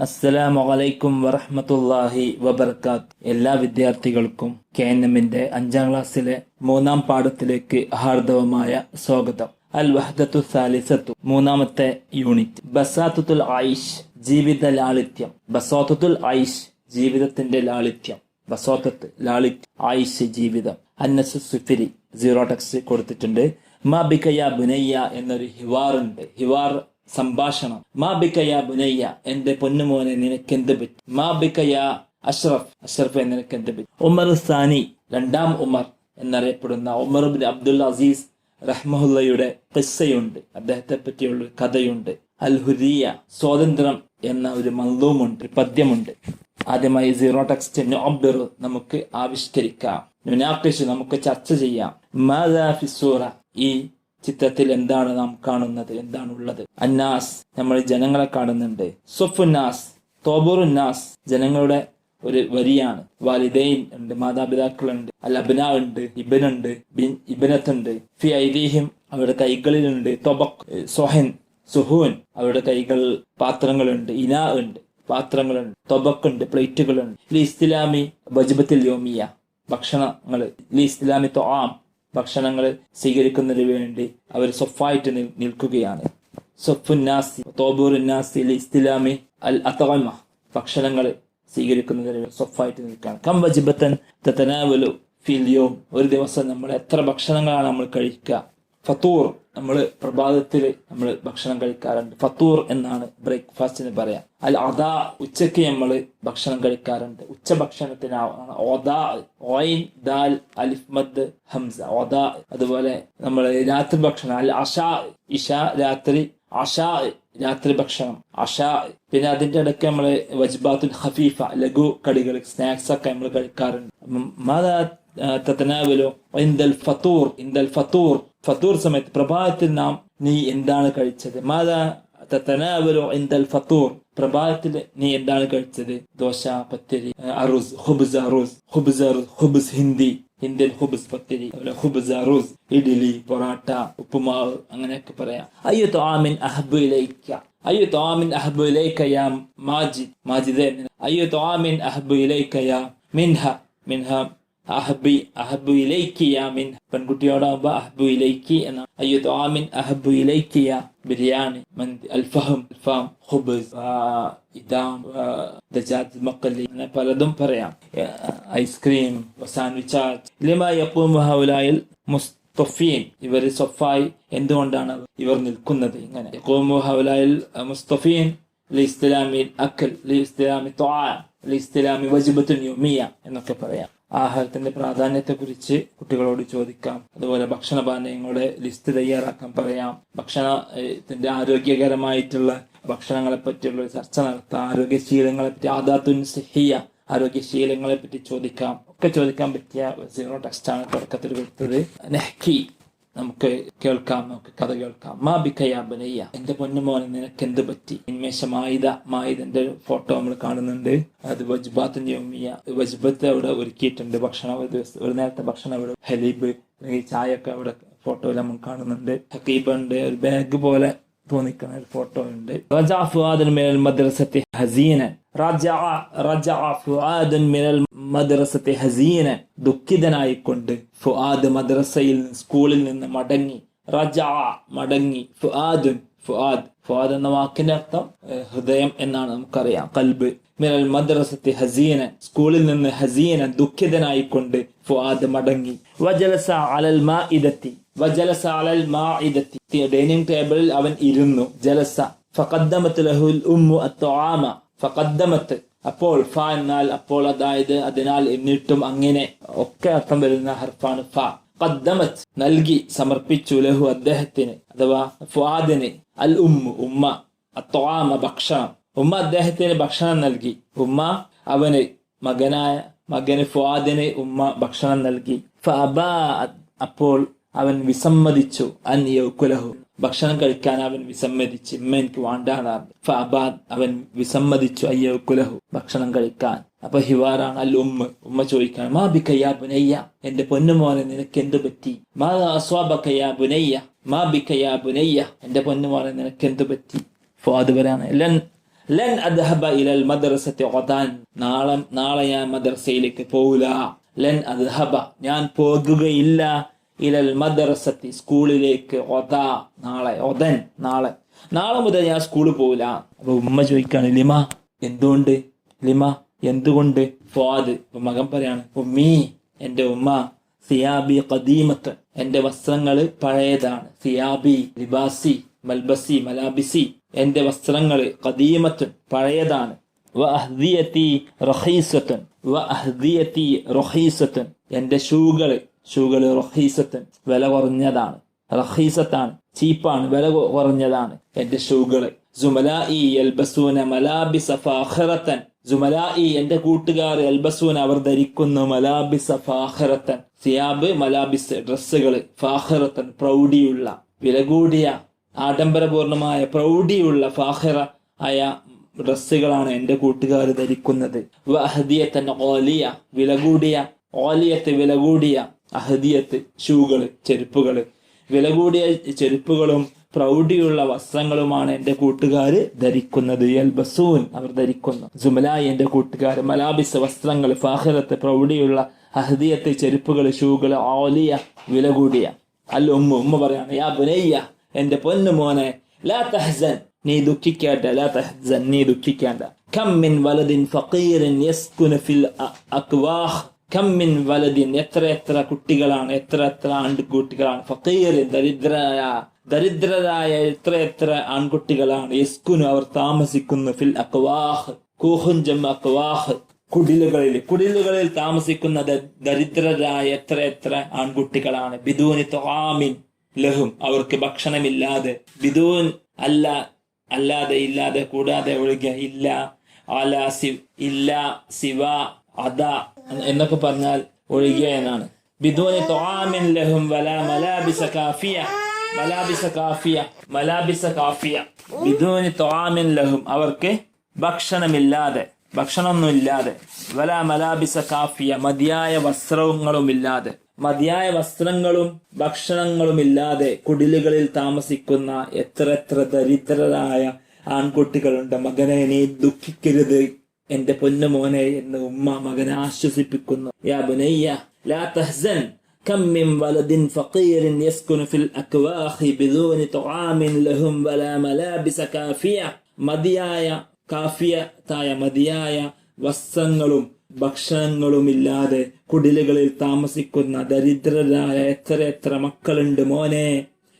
അസ്സലാമു അലൈക്കും വറഹ്മത്തുള്ളാഹി വബർക്കാത്ത്. എല്ലാ വിദ്യാർത്ഥികൾക്കും കെ എൻ എമ്മിന്റെ അഞ്ചാം ക്ലാസ്സിലെ മൂന്നാം പാഠത്തിലേക്ക് ഹാർദവമായ സ്വാഗതം. അൽ വഹദത്തു സാലിസത്തു മൂന്നാമത്തെ യൂണിറ്റ്. ബസാത്തുൽ ആയിഷ് ജീവിത ലാളിത്യം. ബസാത്തുൽ ആയിഷ് ജീവിതത്തിന്റെ ലാളിത്യം. ബസോത്തത്ത് ലാളിത്യം ആയിഷ് ജീവിതം. അന്നസ് സുഫിരി സീറോ ടെക്സ് കൊടുത്തിട്ടുണ്ട്. മാ ബിക്കയ ബുനയ്യ എന്നൊരു ഹിവാറുണ്ട്. ഹിവാർ സംഭാഷണം. മാ ബിക്കയ ബുനയ്യ എന്റെ പൊന്നുമോനെ നിനക്ക് എന്ത് പറ്റി? മാ ബിക്കയ അഷ്റഫ് അഷ്റഫ് നിനക്ക് എന്ത് പറ്റി? ഉമർ സാനി രണ്ടാം ഉമർ എന്നറിയപ്പെടുന്ന ഉമർ ബിൻ അബ്ദുൽ അസീസ് റഹ്മുല്ലയുടെ കിസ്സയുണ്ട്. അദ്ദേഹത്തെ പറ്റിയുള്ള ഒരു കഥയുണ്ട്. അൽ ഹുരിയ സ്വാതന്ത്ര്യം എന്ന ഒരു മന്ദവുമുണ്ട് പദ്യമുണ്ട്. ആദ്യമായി സീറോ ടെക്സ്റ്റ് നോബ്ബർ നമുക്ക് ആവിഷ്കരിക്കാം. നമുക്ക് ചർച്ച ചെയ്യാം. ഈ ചിത്രത്തിൽ എന്താണ് നാം കാണുന്നത്? എന്താണ് ഉള്ളത് അന്നാസ് നമ്മൾ ജനങ്ങളെ കാണുന്നുണ്ട്. സുഫുന്നാസ് തോബുറുന്നാസ് ജനങ്ങളുടെ ഒരു വരിയാണ്. വാലിദൈൻ ഉണ്ട് മാതാപിതാക്കളുണ്ട് അൽ അബ്ന ഉണ്ട് ഇബനുണ്ട് ബിൻ ഇബനത്തുണ്ട്. ഫി ഐദീഹിം അവരുടെ കൈകളിലുണ്ട്. തൊബക് സൊഹൻ സുഹൂൻ അവരുടെ കൈകൾ പാത്രങ്ങളുണ്ട്. ഇന ഉണ്ട് പാത്രങ്ങളുണ്ട്. തൊബക്കുണ്ട് പ്ലേറ്റുകളുണ്ട്. ലി ഇസ്ലാമി ബജ്ബത്തിൽ യോമിയ ഭക്ഷണങ്ങൾ. ലി ഇസ്ലാമി തൊആം ഭക്ഷണങ്ങൾ സ്വീകരിക്കുന്നതിന് വേണ്ടി അവർ സൊഫായിട്ട് നിൽ- നിൽക്കുകയാണ്. ഇസ്ലാമി അൽ അത്തവമ ഭക്ഷണങ്ങൾ സ്വീകരിക്കുന്നതിന് സൊഫായിട്ട് നിൽക്കുകയാണ്. കം വജിബത്തൻ തത്തനാവലു ഒരു ദിവസം നമ്മൾ എത്ര ഭക്ഷണങ്ങളാണ് നമ്മൾ കഴിക്കുക? ഫത്തൂർ നമ്മൾ പ്രഭാതത്തിൽ നമ്മൾ ഭക്ഷണം കഴിക്കാറുണ്ട്. ഫത്തൂർ എന്നാണ് ബ്രേക്ക്ഫാസ്റ്റിന് പറയാം. അൽ അതാ ഉച്ചയ്ക്ക് നമ്മൾ ഭക്ഷണം കഴിക്കാറുണ്ട്. ഉച്ച ഭക്ഷണത്തിന് ഓദാ ഓയിൻ ദാൽ അലിഫ്മദ് ഹംസ. ഓദാ അതുപോലെ നമ്മൾ രാത്രി ഭക്ഷണം. അൽ അഷാ ഇഷ രാത്രി അഷാ രാത്രി ഭക്ഷണം. അഷാ പിന്നെ അതിന്റെ ഇടയ്ക്ക് നമ്മൾ വജ്ബാത്തുൽ ഹഫീഫ ലഘു കടികൾ സ്നാക്സ് ഒക്കെ നമ്മൾ കഴിക്കാറുണ്ട്. തത്തനാവലോ ഇന്ദൽ ഫത്തൂർ ഇന്ദൽ ഫത്തൂർ ഫത്തൂർ സമയത്ത് പ്രഭാതത്തിൽ നാം നീ എന്താണ് കഴിച്ചത്? മാതാ തത്തനാവലോ ഇന്ദൽ ഫത്തൂർ. പ്രഭാതത്തിൽ നീ എന്താണ് കഴിച്ചത്? ദോശ പത്തിരി അറൂസ് ഹുബ്സ് അറൂസ്. ഹുബ്സ് അറൂസ് ഹുബ്സ് ഹിന്ദി. ഇന്ത്യൻ ഹുബ്സ് പത്തിരി. ഹുബ്സ് അറൂസ് ഇഡ്ഡലി പൊറാട്ട ഉപ്പുമാവ് അങ്ങനെയൊക്കെ പറയാം. അയ്യോ തോമിൻ അഹബുലൈക്ക അയ്യോ തോമിൻ അഹബ് ഇലൈക്ക യാ മാജിദ്. മാജിദ് അയ്യോ തോമിൻ അഹബ് ഇലൈക്ക യാ മിൻഹ. മിൻഹ അഹബി അഹബു ഇലൈക്കി യാ മിൻ പെൺകുട്ടിയോടാകുമ്പോ അഹബു ഇലൈക്കി എന്ന അയ്യോ തോമിൻ അഹബു ഇലൈക്കി യാ ബിരിയാണി മന്തി അൽഫഹം അൽഫാം ഖുബ്സ് ആ, ഇദാം ആ, ദജാജ് മക്കല്ലി അങ്ങനെ പലതും പറയാം ഐസ്ക്രീം സാൻഡ്വിച്ച് ലിമ യഖൂമു ഹൗലായിൽ മുസ്തഫീൻ ഇവർ സൊഫായി എന്തുകൊണ്ടാണ് ഇവർ നിൽക്കുന്നത് ഇങ്ങനെ യഖൂമു ഹൗലായിൽ മുസ്തഫീൻ ലിസ്ലാമി അക്കൽ ലിസ്ലാമി ത്വാൻ ലിസ്ലാമി വജിബത്തുൻ യുമിയ എന്നൊക്കെ പറയാം ആഹാരത്തിന്റെ പ്രാധാന്യത്തെക്കുറിച്ച് കുട്ടികളോട് ചോദിക്കാം. അതുപോലെ ഭക്ഷണ പാനീയങ്ങളുടെ ലിസ്റ്റ് തയ്യാറാക്കാൻ പറയാം. ഭക്ഷണത്തിന്റെ ആരോഗ്യകരമായിട്ടുള്ള ഭക്ഷണങ്ങളെ പറ്റിയുള്ള ഒരു ചർച്ച നടത്താം. ആരോഗ്യശീലങ്ങളെ പറ്റി ആദാത്തുൻ സിഹിയ ആരോഗ്യശീലങ്ങളെ പറ്റി ചോദിക്കാം. ഒക്കെ ചോദിക്കാൻ പറ്റിയ സീറോ ടെക്സ്റ്റ് ആണ് തുടക്കത്തിൽ കൊടുത്തത്. നെഹ്കി. നമുക്ക് കേൾക്കാം നമുക്ക് കഥ കേൾക്കാം. മാ ബിക്കയാ ബനയ്യ. എന്റെ പൊന്നുമോനെ നിനക്ക് എന്ത് പറ്റി? ഉന്മേഷ മായിദ മായിദന്റെ ഫോട്ടോ നമ്മൾ കാണുന്നുണ്ട്. അത് വജ്ബാത്തിന്റെ ഉമ്മിയ വജ്ബത്ത് അവിടെ ഒരുക്കിയിട്ടുണ്ട്. ഭക്ഷണം ഒരു ദിവസം ഒരു നേരത്തെ ഭക്ഷണം അവിടെ ഹലീബ് അല്ലെങ്കിൽ ചായ ഒക്കെ അവിടെ ഫോട്ടോയിൽ നമ്മൾ കാണുന്നുണ്ട്. ഹക്കീബ് ഉണ്ട് ഒരു ബാഗ് പോലെ തോന്നിക്കുന്ന ഒരു ഫോട്ടോ ഉണ്ട്. റജാ ഫുആദൻ മിനൽ മദ്രസത്തെ ഹസീനൻ. റജാ റജാ ഫുആദൻ മിനൽ മദ്രസത്തി ഹസീന ദുഃഖിതനായിക്കൊണ്ട് ഫുആദ് മദ്രസയിൽ സ്കൂളിൽ നിന്ന് മടങ്ങി റജ മടങ്ങി. ഫുആദുൻ ഫുആദ്. ഫുആദ് എന്ന വാക്കിന്റെ അർത്ഥം ഹൃദയം എന്നാണ് നമുക്കറിയാം. കൽബ്. മിനൽ മദ്രസത്തെ ഹസീന സ്കൂളിൽ നിന്ന് ഹസീന ദുഃഖിതനായിക്കൊണ്ട് ഫുആദ് മടങ്ങി. വജലസ അലൽ മാ മാഇദത്തി വജലസ അലൽ മാ മാഇദത്തി ഡൈനിങ് ടേബിളിൽ അവൻ ഇരുന്നു. ജലസ. ഫഖദ്ദമത്ത് ലഹുൽ ഉമ്മു അത്വാമ. ഫഖദ്ദമത്ത് അപ്പോൾ ഫ എന്നാൽ അപ്പോൾ അതായത് അതിനാൽ എന്നിട്ടും അങ്ങനെ ഒക്കെ അർത്ഥം വരുന്ന ഹർഫാണ് ഫ. ഖദ്ദമത്ത് നൽകി സമർപ്പിച്ചു ലഹു അദ്ദേഹത്തിന് അഥവാ ഫുആദിന്. അൽ ഉമ്മ ഉമ്മ. അത്വാമ ഭക്ഷണം. ഉമ്മ അദ്ദേഹത്തിന് ഭക്ഷണം നൽകി. ഉമ്മ അവന് മകനായ മകന് ഫുആദിന് ഉമ്മ ഭക്ഷണം നൽകി. ഫഅബാ അപ്പോൾ അവൻ വിസമ്മതിച്ചു. അൻ ഭക്ഷണം കഴിക്കാൻ അവൻ വിസമ്മതിച്ചു. ഇമ്മ എനിക്ക് വാണ്ടാണ് അവൻ വിസമ്മതിച്ചു. അയ്യൗക്കുലഹു ഭക്ഷണം കഴിക്കാൻ. അപ്പൊ ഹിവാറാണ് അല്ല ഉമ്മ. ഉമ്മ ചോദിക്കാൻ മാ ബിക്കയ്യാ ബുനയ്യ? എന്റെ പൊന്നുമോനെ നിനക്ക് എന്ത് പറ്റി? മാ അസ്വാബക്കയ്യാ ബുനയ്യ? മാ കയ്യാ ബുനയ്യ? എന്റെ പൊന്നുമോനെ നിനക്ക് എന്ത് പറ്റി? ഫാദ് വരാണ് ലൻ ലൻ അദ്ഹബ ഇലൽ മദ്രസത്തെ ഓതാൻ നാളെ നാളെ ഞാൻ മദ്രസയിലേക്ക് പോവില്ല ലൻ അദ്ഹബ ഞാൻ പോകുകയില്ല. ഇലൽ മദ്രസത്തി സ്കൂളിലേക്ക് ഒത നാളെ ഒതൻ നാളെ. നാളെ മുതൽ ഞാൻ സ്കൂളിൽ പോവില്ല. അപ്പൊ ഉമ്മ ചോദിക്കാണ് ലിമ എന്തുകൊണ്ട്? ലിമ എന്തുകൊണ്ട്? ഫാദ് ഇപ്പൊ മകൻ പറയാണ് ഉമ്മീ എന്റെ ഉമ്മ സിയാബി കദീമത്ത് എന്റെ വസ്ത്രങ്ങൾ പഴയതാണ്. സിയാബി ലിബാസി മൽബസി മലാബിസി എന്റെ വസ്ത്രങ്ങൾ കദീമത്ത് പഴയതാണ്. അഹ്ദിയത്തി റഹീസത്തുൻ എന്റെ ഷൂകൾ ഷൂകൾ റഹീസത്ത് വില കുറഞ്ഞതാണ്. റഹീസത്താണ് ചീപ്പാണ് വില കുറഞ്ഞതാണ്. എന്റെ ഷൂകൾ ഫാഖിറത്തൻ. സുമലായി എന്റെ കൂട്ടുകാർ എൽബസൂൻ അവർ ധരിക്കുന്നു മലാബിസ ഫാഹറത്തൻ സിയാബ് മലാബിസ് ഡ്രസ്സുകൾ ഫാഹറത്തൻ പ്രൗഢിയുള്ള വില കൂടിയ ആഡംബരപൂർണമായ പ്രൗഢിയുള്ള ഫാഹറ ആയ ഡ്രസ്സുകളാണ് എന്റെ കൂട്ടുകാർ ധരിക്കുന്നത്. വഹദിയത്തൻ ഓലിയ വില കൂടിയ ഓലിയത്ത് വില കൂടിയ അഹദിയത്ത് ഷൂകൾ ചെരുപ്പുകൾ വില കൂടിയ ചെരുപ്പുകളും പ്രൗഢിയുള്ള വസ്ത്രങ്ങളുമാണ് എന്റെ കൂട്ടുകാർ ധരിക്കുന്നത്. എൽ ബസൂൻ അവർ ധരിക്കുന്നു. ജുമലായി എന്റെ കൂട്ടുകാർ മലാബിസ് വസ്ത്രങ്ങൾ ഫാഹിറത്ത് പ്രൗഢിയുള്ള അഹദിയത്ത് ചെരുപ്പുകൾ ഷൂകൾ ഓലിയ വില കൂടിയ. അല്ല ഉമ്മ ഉമ്മ പറയാണ് യാ ബുനയ്യ എന്റെ പൊന്നു മോനെ ലാ തഹ്സൻ നീ ദുഃഖിക്കേണ്ട ലാ തഹ്സൻ നീ ദുഃഖിക്കേണ്ട. കം മിൻ വലദിൻ ഫഖീറിൻ യസ്കുന ഫിൽ അക്വാഹ്. കമ്മിൻ വലതിൻ എത്ര എത്ര കുട്ടികളാണ് എത്ര എത്ര ആൺകുട്ടികളാണ് ഫക്കീറിൻ ദരിദ്രരായ ദരിദ്രരായ എത്ര എത്ര ആൺകുട്ടികളാണ് യസ്കുനു അവർ താമസിക്കുന്നു ഫിൽ അക്വാഹ് കൂഹുഞ്ചം അക്വാഹ് കുടിലുകളിൽ. കുടിലുകളിൽ താമസിക്കുന്ന ദരിദ്രരായ എത്ര എത്ര ആൺകുട്ടികളാണ്. ബിദൂനി തൊഹാമിൻ ലഹും അവർക്ക് ഭക്ഷണമില്ലാതെ. ബിദൂൻ അല്ല അല്ലാതെ ഇല്ലാതെ കൂടാതെ ഒഴുകിയ ഇല്ല അല സി ഇല്ല സിവ അത എന്നൊക്കെ പറഞ്ഞാൽ ഒഴുകിയ എന്നാണ്. ബിദൂനി തൊആമിൻ ലഹും വല മലാബിസ കാഫിയ. മലാബിസ കാഫിയ മലാബിസ കാഫിയ. ബിദൂനി തൊആമിൻ ലഹും അവർക്ക് ഭക്ഷണമില്ലാതെ ഭക്ഷണമൊന്നുമില്ലാതെ. വല മലാബിസ കാഫിയ മതിയായ വസ്ത്രങ്ങളുമില്ലാതെ മതിയായ വസ്ത്രങ്ങളും ഭക്ഷണങ്ങളും ഇല്ലാതെ കുടിലുകളിൽ താമസിക്കുന്ന എത്ര എത്ര ദരിദ്രരായ ആൺകുട്ടികളുണ്ട്. മകനെ നീ ദുഃഖിക്കരുത്. എന്റെ പൊന്നുമോനെ എന്ന് ഉമ്മ മകനെ ആശ്വസിപ്പിക്കുന്നു യാ ബുനയ്യ ലാ തഹ്സൻ كم من ولد فقير يسكن في الأكواخ بدون طعام لهم ولا ملابس كافية മതിയായ കാഫിയത്തായ മതിയായ വസ്ത്രങ്ങളും ഭക്ഷണങ്ങളുമില്ലാതെ കുടിലുകളിൽ താമസിക്കുന്ന ദരിദ്രരായ എത്ര എത്ര മക്കളുണ്ട് മോനെ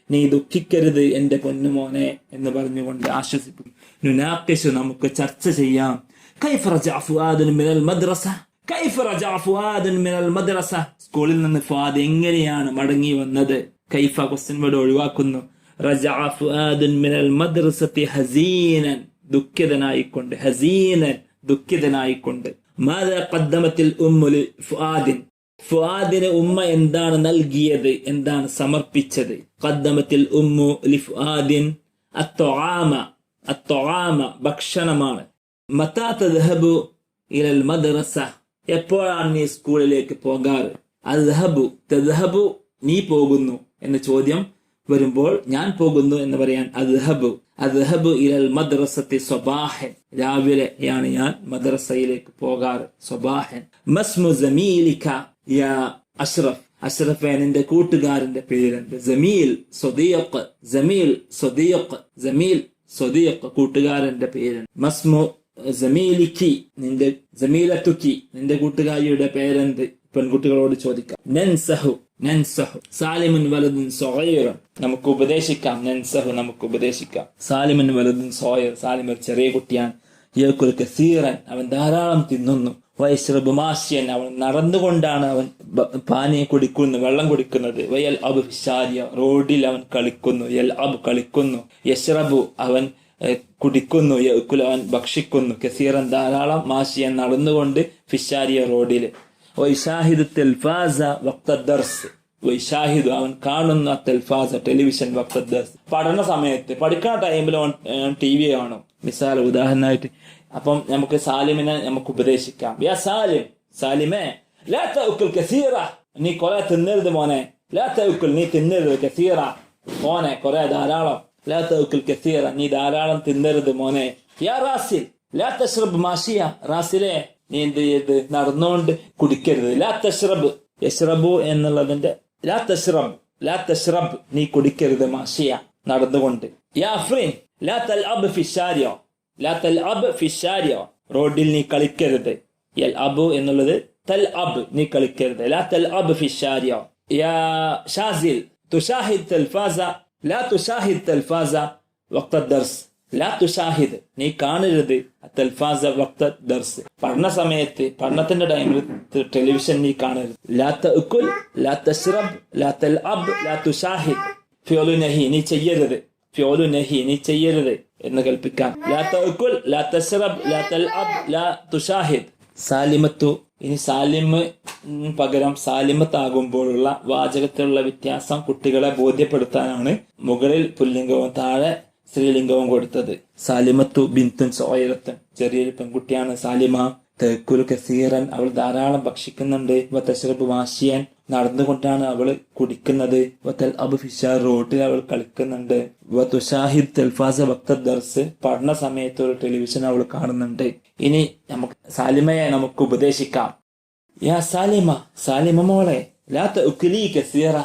നീ ദുഃഖിക്കരുത് എന്റെ പൊന്നുമോനെ എന്ന് പറഞ്ഞുകൊണ്ട് ആശ്വസിപ്പിക്കും നുനാക്കിഷ് നമുക്ക് ചർച്ച ചെയ്യാം കൈഫ رجع فؤاد മിനൽ മദ്രസ كيف رجع فؤاد മിനൽ മദ്രസ സ്കൂളിൽ നിന്ന് ഫുആദ് എങ്ങനെയാണ് മടങ്ങി വന്നത്? കൈഫ ക്വസ്റ്റ്യൻ വേർഡ് ഒഴിവാക്കുന്നു? റജഅ ഫുആദുൻ മിനൽ മദ്രസത്തി ഹസീനൻ ദുഃഖിതനായിക്കൊണ്ട്. ഹസീനൻ ماذا ഖദ്ദമത്തിൽ ഉമ്മുൽ ഫുആദിൻ ഫുആദിന് ഉമ്മ എന്താണ് നൽകിയത്? എന്താണ് സമർപ്പിച്ചത്? ഖദ്ദമത്തിൽ ഉമ്മു ലി ഫുആദിൻ അത്തൊആമ ഭക്ഷണമാണ്. മതാ ദഹബു ഇലൽ മദ്രസ. എപ്പോഴാണ് നീ സ്കൂളിലേക്ക് പോകാറ്? അദ്ഹബു തദ്ഹബു നീ പോകുന്നു എന്ന ചോദ്യം വരുമ്പോൾ ഞാൻ പോകുന്നു എന്ന് പറയാൻ അദ്ഹബു അദ്ഹബു ഇലൽ മദ്രസത്തി സ്വബാഹൻ. രാവിലെയാണ് ഞാൻ മദ്രസയിലേക്ക് പോകാറ്. സ്വബാഹൻ. മസ്മു ജമീലിക യാ അഷ്റഫ്. അഷ്റഫ് നിന്റെ കൂട്ടുകാരന്റെ പേരുണ്ട്. ജമീൽ സ്വദീഖ്. ജമീൽ സ്വദീഖ്. ജമീൽ സ്വദീഖ്. കൂട്ടുകാരന്റെ പേരുണ്ട്. മസ്മു ജമീലിക്കി നിന്റെ ജമീലത്തുക്കി നിന്റെ കൂട്ടുകാരിയുടെ പേരെന്ത്? പെൺകുട്ടികളോട് ചോദിക്കാം. നൻസഹു നൻസഹു സാലിമുൻ വലതുൻ സോയറും നമുക്ക് ഉപദേശിക്കാം. നൻസഹു നമുക്ക് ഉപദേശിക്കാം. സാലിമുൻ വലതുൻ സോയർ സാലിം ചെറിയ കുട്ടിയാണ്. യക്കുൽ കസീറൻ. അവൻ ധാരാളം തിന്നുന്നു. വൈശ്രബ് മാഷ്യൻ. അവൻ നടന്നുകൊണ്ടാണ് അവൻ പാനീയം കുടിക്കുന്നു വെള്ളം കുടിക്കുന്നത്. വയൽ അബ് ഫിഷാരിയ റോഡിൽ അവൻ കളിക്കുന്നു. യൽ അബ് കളിക്കുന്നു. യശ്രബു അവൻ കുടിക്കുന്നു യക്കുൽ അവൻ ഭക്ഷിക്കുന്നു. കസീറൻ ധാരാളം മാഷിയൻ നടന്നുകൊണ്ട് ഫിഷാരിയ റോഡിൽ. വൈഷാഹിദ് തെൽഫാസ വക്തദർസ്. വൈഷാഹിദ് അവൻ കാണുന്ന തെൽഫാസ ടെലിവിഷൻ വക്തദർസ്. പഠന സമയത്ത് പഠിക്കുന്ന ടൈമിൽ ടി വി കാണും. മിസാൽ ഉദാഹരണമായിട്ട്. അപ്പം നമുക്ക് സാലിമിനെ നമുക്ക് ഉപദേശിക്കാം. യാ സാലിം സാലിമേ ലാ തഅക്കുൽ കസീറ. നീ കുറെ തിന്നരുത് മോനെ. ലാ തഅക്കുൽ നീ തിന്നരുത് കസീറ. മോനെ കുറെ ധാരാളം. ലാ തഅക്കുൽ കസീറ നീ ധാരാളം തിന്നരുത് മോനെ യാ റാസിൽ ലാ തഷ്റബ് മാഷിയ റാസിലെ നീ എന്ത് ചെയ്ത് നടന്നുകൊണ്ട് കുടിക്കരുത് ലാ തഷ്റബ് യഷ്റബു എന്നുള്ളതിന്റെ ലാ തഷ്റബ് ലാ തഷ്റബ് നീ കുടിക്കരുത് മാഷിയ നടന്നുകൊണ്ട് യാ അഫ്രീൻ ലാ തൽ അബ് ഫിഷാരിയോ ലാ തൽ അബ് ഫിഷാരിയോ റോഡിൽ നീ കളിക്കരുത് യൽ അബു എന്നുള്ളത് തൽ അബ് നീ കളിക്കരുത് ലാ തൽ അബ് ഫിഷാരിയോ യാ ഷാസിൽ തുഷാഹിദ് തൽഫാസ ലാ തുഷാഹിദ് തൽഫാസ വക്ത ദർസ്. ലാ തുഷാഹിദ് നീ കാണരുത് തൽഫാസ വക്ത ദർസ്. പഠന സമയത്ത് പഠനത്തിന്റെ ടൈമിൽ ടെലിവിഷൻ നീ കാണരുത്. ലാ തഅക്കുൽ ലാ തഷ്റബ് ലാ തൽഅബ് ലാ തുഷാഹിദ്. ഫിയോലു നഹി നീ ചെയ്യരുത്. ഫിയോലു നഹി നീ ചെയ്യരുത് എന്ന് കൽപ്പിക്കാം. ലാ തഅക്കുൽ ലാ തഷ്റബ് ലാ തൽഅബ് ലാ തുഷാഹിദ്. സാലിമത്തു ഇനി സാലിമ് പകരം സാലിമത്താകുമ്പോഴുള്ള വാചകത്തിലുള്ള വ്യത്യാസം കുട്ടികളെ ബോധ്യപ്പെടുത്താനാണ് മുകളിൽ പുല്ലിംഗവും താഴെ സ്ത്രീലിംഗവും കൊടുത്തത്. സാലിമത്തു ബിന്തുൻ സോയറത്തുൻ ചെറിയൊരു പെൺകുട്ടിയാണ് സാലിമ. തെക്കുൽ കസീറൻ അവൾ ധാരാളം ഭക്ഷിക്കുന്നുണ്ട്. വത്തശ്രബ് തശ്രബ് വാശിയൻ നടന്നുകൊണ്ടാണ് അവൾ കുടിക്കുന്നത്. വത്തൽ അബ് ഫിഷ റോഡിൽ അവൾ കളിക്കുന്നുണ്ട്. വ തുഷാഹിദ് തെൽഫാസ ഭക്ത ദർസ് പഠന സമയത്ത് ഒരു ടെലിവിഷൻ അവൾ കാണുന്നുണ്ട്. ഇനി നമുക്ക് സാലിമയെ നമുക്ക് ഉപദേശിക്കാം. യാ സാലിമ സാലിമ മോളെ ലാത്ത ഉക്കിലി കസീറ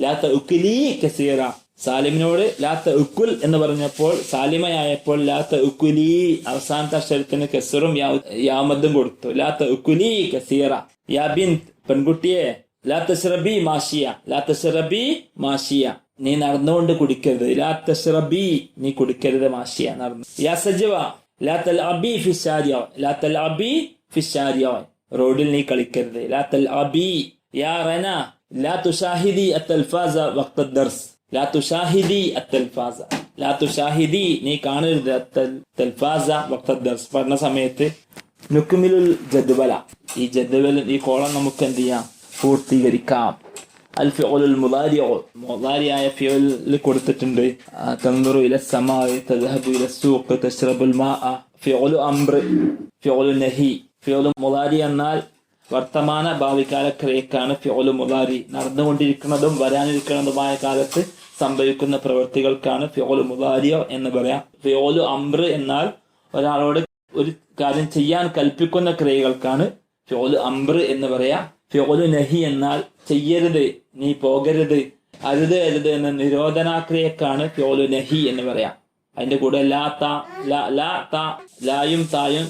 ലാത്ത ഉക്കിലി കസീറ. സാലിമിനോട് ലാത്ത ഉക്കുൽ എന്ന് പറഞ്ഞപ്പോൾ സാലിമയായപ്പോൾ ലാത്ത ഉക്കുലി അവസാനത്തെ അക്ഷരത്തിന് കെസറും യാമദ്ദും കൊടുത്തു. ലാത്ത ഉക്കുലി കസീറ. യാ ബിൻ പെൺകുട്ടിയെ ലാത്ത ഷറബി മാഷിയ. ലാത്ത ഷറബി മാഷിയ. നീ നടന്നുകൊണ്ട് കുടിക്കരുത്. ലാത്ത ഷറബി നീ കുടിക്കരുത് മാഷിയ. നടന്നു. യാ സജവ ലാത്തൽ അബി ഫിഷാരിയോ ലാത്തൽ അബി ഫിഷാരിയോ റോഡിൽ നീ കളിക്കരുത്. ലാത്തൽ അബി. യാ റന. ലാ തുഷാഹിദി അത്തൽഫാസ വക്ത ദർസ്. ലാ തുഷാഹിദി അത്തൽഫാസ. ലാ തുഷാഹിദി നീ കാണരുത് തൽഫാസ വക്ത ദർസ് പഠന സമയത്ത് നുക്കുമിലുൽ ജദ്വല. ഈ ജദ്വല ഈ കോളം നമുക്ക് എന്ത് ചെയ്യാം? പൂർത്തീകരിക്കാം. അൽ ഫിഉലുൽ മുദാരിഉ. മുദാരിയായ ഫിഉൽ കൊടുത്തിട്ടുണ്ട്. തൻദുറു ഇല സമായി തദ്ഹബു ഇല സൂഖ് തശ്റബുൽ മാഅ ഫിഉലു അംർ ഫിഉലു നഹി. ഫിഉലു മുദാരി എന്നാൽ വർത്തമാന ഭാവികാല ക്രിയക്കാണ് ഫ്യോലു മുദാരി. നടന്നുകൊണ്ടിരിക്കുന്നതും വരാനിരിക്കുന്നതുമായ കാലത്ത് സംഭവിക്കുന്ന പ്രവൃത്തികൾക്കാണ് ഫ്യോലു മുതാരിയോ എന്ന് പറയാം. ഫ്യോലു അമ്ര എന്നാൽ ഒരാളോട് ഒരു കാര്യം ചെയ്യാൻ കൽപ്പിക്കുന്ന ക്രിയകൾക്കാണ് ഫ്യോലു അമ്ര എന്ന് പറയാം. ഫ്യോലു നഹി എന്നാൽ ചെയ്യരുത് നീ പോകരുത് അരുത് അരുത് എന്ന നിരോധനാക്രിയക്കാണ് ഫ്യോലു നഹി എന്ന് പറയാം. അതിന്റെ കൂടെ ലാ ത ലാ ലാ താ ലായും തായും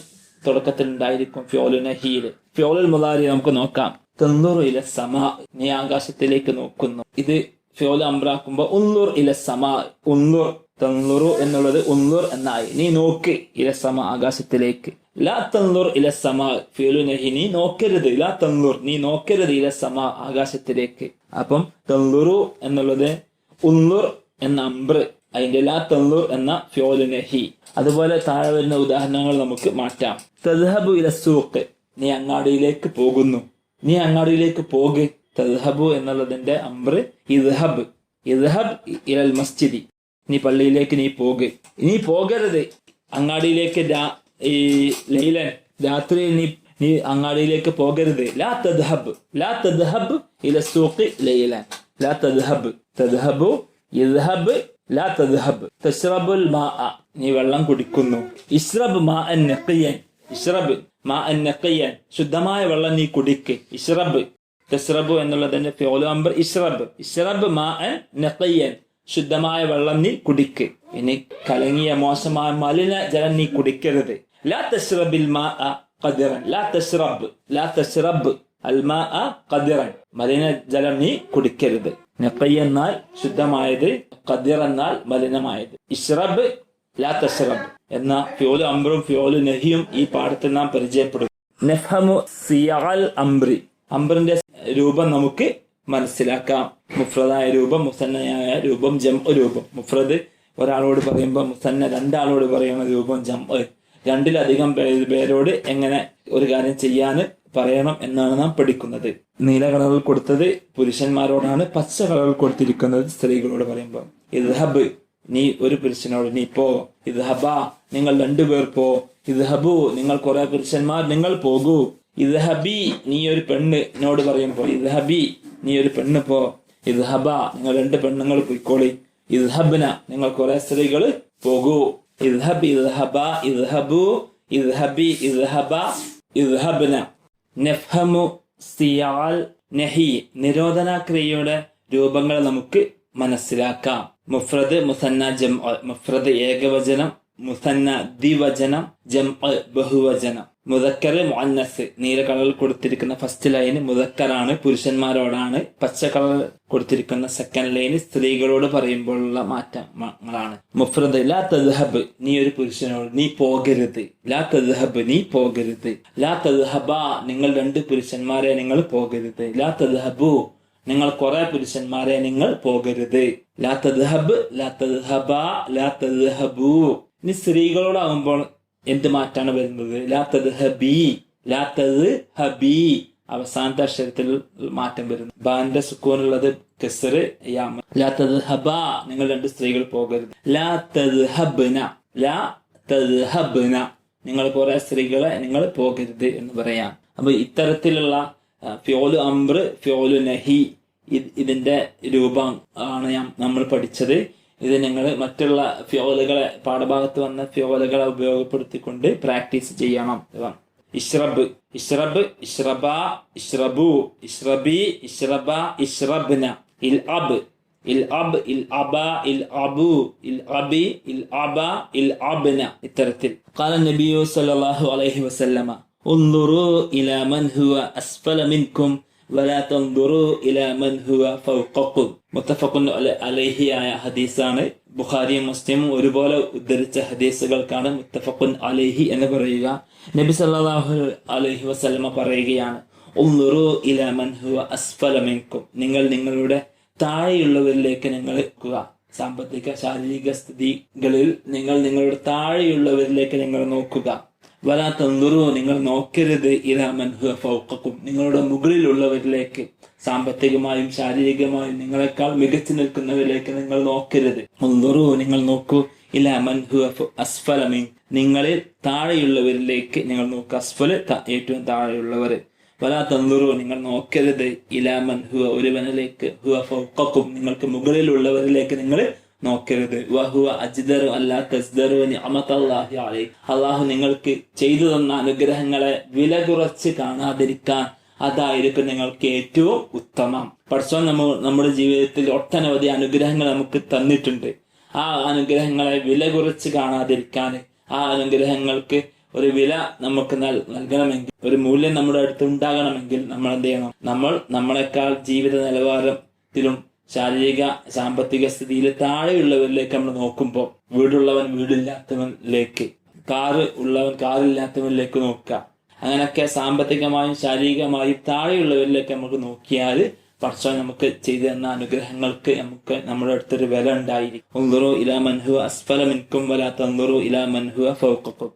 തുടക്കത്തിൽ ഉണ്ടായിരിക്കും ഫ്യോലു നഹിയിൽ. ഫിയോലുൽ മുലാരി നമുക്ക് നോക്കാം. തെന്നൂറ് ഇല സമ നീ ആകാശത്തിലേക്ക് നോക്കുന്നു. ഇത് ഫ്യോല അമ്രാക്കുമ്പോ ഉന്നൂർ ഇല സമ ഉന്നൂർ തന്നുറു എന്നുള്ളത് ഉന്നൂർ എന്നായി. നീ നോക്ക് ഇല സമ ആകാശത്തിലേക്ക്. ലാ തന്നൂർ ഇല സമ ഫിയലു നഹി നീ നോക്കരുത്. ലാ തന്നൂർ നീ നോക്കരുത് ഇല സമ ആകാശത്തിലേക്ക്. അപ്പം തന്നുറു എന്നുള്ളത് ഉന്നൂർ എന്ന അംബ്ര അതിന്റെ ലാ തന്നൂർ എന്ന ഫിയോലു നഹി അതുപോലെ താഴെ വരുന്ന ഉദാഹരണങ്ങൾ നമുക്ക് മാറ്റാം. തദ്ഹബു ഇല സൂക്ക് നീ അങ്ങാടിയിലേക്ക് പോകുന്നു. നീ അങ്ങാടിയിലേക്ക് പോകെ. തദ്ഹബു എന്നുള്ളതിന്റെ അമ്പ്ര ഇദ്ഹബ്. ഇദ്ഹബ് ഇലൽ മസ്ജിദി. നീ പള്ളിയിലേക്ക് നീ പോകെ. നീ പോകരുത്. അങ്ങാടിയിലേക്ക് ഈ ലൈലൻ രാത്രി നീ നീ അങ്ങാടിയിലേക്ക് പോകരുത്. ലാ തദ്ഹബ്. ലാ തദ്ഹബ് ഇല സൂഖി ലൈലൻ. ലാ തദ്ഹബ്. തദ്ഹബു ഇദ്ഹബ് ലാ തദ്ഹബ്. തശ്റബുൽ മാ നീ വെള്ളം കുടിക്കുന്നു. ഇസ്രബ് മാ നഖിയൻ. ഇഷ്റബ് മാ അന്നക്കയ്യൻ ശുദ്ധമായ വെള്ളം നീ കുടിക്ക്. ഇഷ്റബ് തസ്റബു എന്നുള്ളതിന്റെ ഫിയോലു അമ്പർ ഇഷ്റബ് ഇഷ്റബ് മാ അൻ നക്കയ്യൻ ശുദ്ധമായ വെള്ളം നീ കുടിക്ക്. ഇനി കലങ്ങിയ മോശമായ മലിന ജലം നീ കുടിക്കരുത്. ലാ തസ്റബിൽ മാ അ കതിറൻ ലാ തസ്റബ് ലാ തസ്റബ് അൽ മാ കതിറൻ മലിന ജലം നീ കുടിക്കരുത്. നക്കയ്യെന്നാൽ ശുദ്ധമായത് കതിർ എന്നാൽ മലിനമായത്. ഇഷ്റബ് ലാ എന്ന ഫിയോലു അംബറും ഫിയോലു നഹിയും ഈ പാഠത്തിൽ നാം പരിചയപ്പെടും. നഫ്ഹമു സിയാൽ അംബ്രി അംബറിന്റെ രൂപം നമുക്ക് മനസ്സിലാക്കാം. മുഫ്രദായ രൂപം മുസന്നയായ രൂപം ജം രൂപം. മുഫ്രദ് ഒരാളോട് പറയുമ്പോൾ മുസന്ന രണ്ടാളോട് പറയുന്ന രൂപം ജം രണ്ടിലധികം പേരോട് എങ്ങനെ ഒരു കാര്യം ചെയ്യാൻ പറയണം എന്നാണ് നാം പഠിക്കുന്നത്. നീല കളറിൽ കൊടുത്തത് പുരുഷന്മാരോടാണ് പച്ച കളറിൽ കൊടുത്തിരിക്കുന്നത് സ്ത്രീകളോട് പറയുമ്പോൾ ഇദ്ഹബ് നീ ഒരു പുരുഷനോട് നീ പോ ഇത് ഹബ നിങ്ങൾ രണ്ടുപേർ പോ ഇത് ഹബു നിങ്ങൾ കുറെ പുരുഷന്മാർ നിങ്ങൾ പോകൂ ഇത് ഹബി നീ ഒരു പെണ്ണിനോട് പറയും പോ ഇത് ഹബി നീ ഒരു പെണ്ണ് പോ ഇത് ഹബ നിങ്ങൾ രണ്ട് പെണ്ണുങ്ങൾ പോയിക്കോളി ഹബന നിങ്ങൾ കുറെ സ്ത്രീകൾ പോകൂ ഇത് ഹബ് ഇത് ഹബ ഇത് ഹബു ഇത് ഹബി ഇത് ഹബ ഇത് ഹബന. നഫ്ഹമു സിയാൽ നെഹി നിരോധനാക്രിയയുടെ രൂപങ്ങൾ നമുക്ക് മനസ്സിലാക്കാം. മുഫ്രദ് മുസന്ന ജം മുഫ്രദ് ഏകവചനം മുസന്ന ദ്വിവചനം ജം ബഹുവചനം. മുതക്കർ മുഅന്നസ് നീല കളറിൽ കൊടുത്തിരിക്കുന്ന ഫസ്റ്റ് ലൈന് മുതക്കറാണ് പുരുഷന്മാരോടാണ് പച്ച കളർ കൊടുത്തിരിക്കുന്ന സെക്കൻഡ് ലൈന് സ്ത്രീകളോട് പറയുമ്പോഴുള്ള മാറ്റങ്ങളാണ് മുഫ്രദ് ലാ തദ്ഹബ് നീ ഒരു പുരുഷനോട് നീ പോകരുത്. ലാ തദ്ഹബ് നീ പോകരുത്. ലാ തദ്ഹബ നിങ്ങൾ രണ്ട് പുരുഷന്മാരെ നിങ്ങൾ പോകരുത്. ലാ തദ്ഹബു നിങ്ങൾ കുറെ പുരുഷന്മാരെ നിങ്ങൾ പോകരുത്. ലാ തദ്ഹബ് ലാ തദ്ഹബ ലാ തദ്ഹബു. ഇനി സ്ത്രീകളോടാകുമ്പോൾ എന്ത് മാറ്റാണ് വരുന്നത്? ലാത്തത് ഹബി ലാത്തത് ഹബി അവസാനത്തെ അക്ഷരത്തിൽ മാറ്റം വരുന്നു. ബാന്റെ സുക്കൂനുള്ളത് കെസർ യാമ ലാത്തത് ഹബ നിങ്ങൾ രണ്ട് സ്ത്രീകൾ പോകരുത്. ലാത്തത് തദ്ഹബ്ന ലാ തദ്ഹബ്ന. നിങ്ങൾ കുറെ സ്ത്രീകളെ നിങ്ങൾ പോകരുത് എന്ന് പറയാം. അപ്പൊ ഇത്തരത്തിലുള്ള ഫിയോലു അംറ് ഫിയോലു നഹി ഇതിന്റെ രൂപം ആണ് നമ്മൾ പഠിച്ചത്. ഇത് നിങ്ങൾ മറ്റുള്ള ഫിയോലുകളെ പാഠഭാഗത്ത് വന്ന ഫിയോലുകളെ ഉപയോഗപ്പെടുത്തിക്കൊണ്ട് പ്രാക്ടീസ് ചെയ്യണം. ഇഷ്റബ് ഇഷ്റബ് ഇഷ്റബ ഇഷ്റബു ഇഷ്റബി ഇഷ്റബ ഇഷ്റബ്ന ഇൽ അബ് ഇൽ അബ് ഇൽ അബ ഇൽ അബു ഇൽ അബി ഇൽ അബ ഇൽ അബ്ന ഇത്തരത്തിൽ. കാല നബിയു സല്ലല്ലാഹു അലൈഹി വസല്ലമ ഉന്ദുറു ഇലാ മൻ ഹുവ അസ്ഫല മിൻകും വലാ തന്ദുറു ഇലാ മൻ ഹുവ ഫൗഖക്കും മുത്തഫഖുൻ അലൈഹി ആയ ഹദീസാണ്. ബുഖാരിയും മുസ്ലിമും ഒരുപോലെ ഉദ്ധരിച്ച ഹദീസുകൾക്കാണ് മുത്തഫഖുൻ അലൈഹി എന്ന് പറയുക. നബി സല്ലല്ലാഹു അലൈഹി വസല്ലമ പറയുകയാണ് ഉന്ദുറു ഇലാ മൻ ഹുവ അസ്ഫല മിൻകും. നിങ്ങൾ നിങ്ങളുടെ താഴെയുള്ളവരിലേക്ക് നിങ്ങൾ നോക്കുക സാമ്പത്തിക ശാരീരിക സ്ഥിതികളിൽ നിങ്ങൾ നിങ്ങളുടെ താഴെയുള്ളവരിലേക്ക് നിങ്ങൾ നോക്കുക. വലാ നിങ്ങൾ നോക്കരുത് ഇലാ മൻ ഹുവ ഫൗഖക്കും. നിങ്ങളുടെ മുകളിലുള്ളവരിലേക്ക് സാമ്പത്തികമായും ശാരീരികമായും നിങ്ങളെക്കാൾ മികച്ചു നിൽക്കുന്നവരിലേക്ക് നിങ്ങൾ നോക്കരുത്. ഉൻദുറു നിങ്ങൾ നോക്കൂ ഇലാ മൻ ഹുവ അസ്ഫല മിൻ. നിങ്ങളിൽ താഴെയുള്ളവരിലേക്ക് നിങ്ങൾ നോക്കുക അസ്ഫല ഏറ്റവും താഴെയുള്ളവർ. വലാ തന്തുറു നിങ്ങൾ നോക്കരുത് ഇലാ മൻ ഹുവ ഒരുവനിലേക്ക് ഹുവ ഫൗക്കും നിങ്ങൾക്ക് മുകളിലുള്ളവരിലേക്ക് നിങ്ങൾ നോക്കരുത്. വഹുവ അജിദറു അല്ലാ തസ്ദറു അലൈഹി അള്ളാഹു നിങ്ങൾക്ക് ചെയ്തു തന്ന അനുഗ്രഹങ്ങളെ വില കുറച്ച് കാണാതിരിക്കാൻ അതായിരിക്കും നിങ്ങൾക്ക് ഏറ്റവും ഉത്തമം. പഠിച്ചോ നമ്മൾ നമ്മുടെ ജീവിതത്തിൽ ഒട്ടനവധി അനുഗ്രഹങ്ങൾ നമുക്ക് തന്നിട്ടുണ്ട്. ആ അനുഗ്രഹങ്ങളെ വില കുറച്ച് കാണാതിരിക്കാൻ ആ അനുഗ്രഹങ്ങൾക്ക് ഒരു വില നമുക്ക് നൽ- നൽകണമെങ്കിൽ ഒരു മൂല്യം നമ്മുടെ അടുത്ത് ഉണ്ടാകണമെങ്കിൽ നമ്മൾ എന്ത് ചെയ്യണം? നമ്മൾ നമ്മളെക്കാൾ ജീവിത നിലവാരത്തിലും ശാരീരിക സാമ്പത്തിക സ്ഥിതിയിൽ താഴെയുള്ളവരിലേക്ക് നമ്മൾ നോക്കുമ്പോൾ വീടുള്ളവൻ വീടില്ലാത്തവനിലേക്ക് കാറ് ഉള്ളവൻ കാറില്ലാത്തവനിലേക്ക് നോക്കുക. അങ്ങനെയൊക്കെ സാമ്പത്തികമായും ശാരീരികമായും താഴെയുള്ളവരിലേക്ക് നമുക്ക് നോക്കിയാൽ പക്ഷേ നമുക്ക് ചെയ്തു തന്ന അനുഗ്രഹങ്ങൾക്ക് നമുക്ക് നമ്മുടെ അടുത്തൊരു വില ഉണ്ടായിരിക്കും. ഇലാ മൻഹുവ അസ്ഫല മിൻകും വലാ തന്ദുറു ഇലാ മൻഹുവ ഫൗഖക്കും.